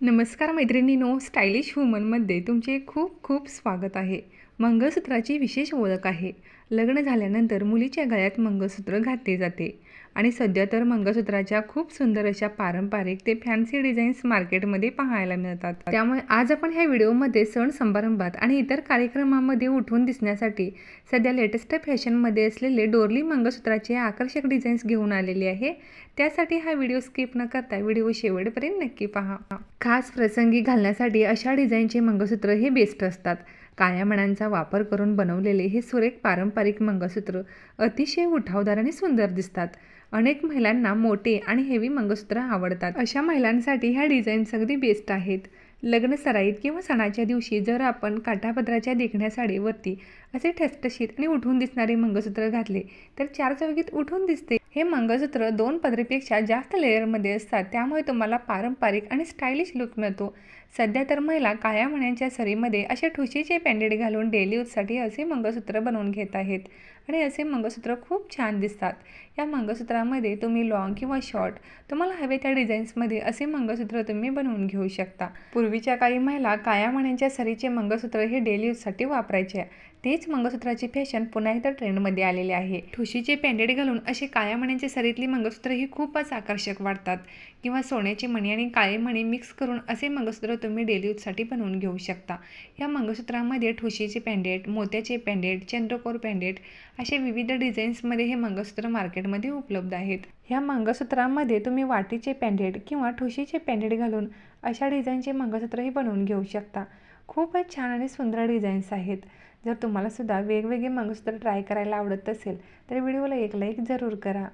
नमस्कार मैत्रिणीनो स्टायलिश वुमनमध्ये तुमचे खूप खूप स्वागत आहे. मंगळसूत्राची विशेष ओळख आहे. लग्न झाल्यानंतर मुलीच्या गळ्यात मंगळसूत्र घातले जाते. आणि सध्या तर मंगळसूत्राच्या खूप सुंदर अशा पारंपरिक ते फॅन्सी डिझाईन्स मार्केटमध्ये पाहायला मिळतात. त्यामुळे आज आपण ह्या व्हिडिओमध्ये सण समारंभात आणि इतर कार्यक्रमामध्ये उठून दिसण्यासाठी सध्या लेटेस्ट फॅशनमध्ये असलेले डोरली मंगळसूत्राचे आकर्षक डिझाईन्स घेऊन आलेले आहे. त्यासाठी हा व्हिडिओ स्किप न करता व्हिडिओ शेवटपर्यंत नक्की पहा. खास प्रसंगी घालण्यासाठी अशा डिझाईनचे मंगळसूत्र हे बेस्ट असतात. काळ्या मणांचा वापर करून बनवलेले हे सुरेख पारंपरिक मंगळसूत्र अतिशय उठावदार आणि सुंदर दिसतात. अनेक महिलांना मोठे आणि हेवी मंगळसूत्र आवडतात. अशा महिलांसाठी ह्या डिझाईन्स अगदी बेस्ट आहेत. लग्न सराईत किंवा सणाच्या दिवशी जर आपण काठापदराच्या देखण्या साडीवरती असे ठसठशीत आणि उठून दिसणारे मंगळसूत्र घातले तर चार चौकीत उठून दिसते. हे मंगळसूत्र दोन पदरीपेक्षा जास्त लेअरमध्ये असतात त्यामुळे तुम्हाला पारंपरिक आणि स्टायलिश लुक मिळतो. सध्या तर महिला काळ्या मण्यांच्या सरीमध्ये असे ठुशीचे पॅन्डेड घालून डेली यूजसाठी असे मंगळसूत्र बनवून घेत आहेत आणि असे मंगळसूत्र खूप छान दिसतात. या मंगळसूत्रामध्ये तुम्ही लॉंग किंवा शॉर्ट तुम्हाला हवे त्या डिझाईन्समध्ये असे मंगळसूत्र तुम्ही बनवून घेऊ शकता. पूर्वी पूर्वीच्या काळी महिला काळ्या मण्यांच्या सरीचे मंगळसूत्र हे डेली यूजसाठी वापरायचे. तेच मंगळसूत्राची फॅशन पुन्हा एकदा ट्रेंडमध्ये आलेले आहे. ठुशीचे पेंडेट घालून असे काळ्या मण्यांच्या सरीतली मंगळसूत्र ही खूपच आकर्षक वाटतात. किंवा सोन्याची मणी आणि काळे मणी मिक्स करून असे मंगळसूत्र तुम्ही डेली यूजसाठी बनवून घेऊ शकता. या मंगळसूत्रामध्ये ठुशीचे पॅन्डेट मोत्याचे पॅन्डेट चंद्रकोर पॅन्डेट असे विविध डिझाईन्समध्ये हे मंगळसूत्र मार्केटमध्ये उपलब्ध आहेत. ह्या मंगळसूत्रामध्ये तुम्ही वाटीचे पॅन्डेट किंवा ठुशीचे पॅन्डेट घालून अशा डिझाईनचे मंगळसूत्रही बनवून घेऊ शकता. खूपच छान आणि सुंदर डिझाईन्स आहेत. जर तुम्हाला सुद्धा वेगवेगळे मंगळसूत्र ट्राय करायला आवडत असेल तर व्हिडिओला एक लाईक जरूर करा.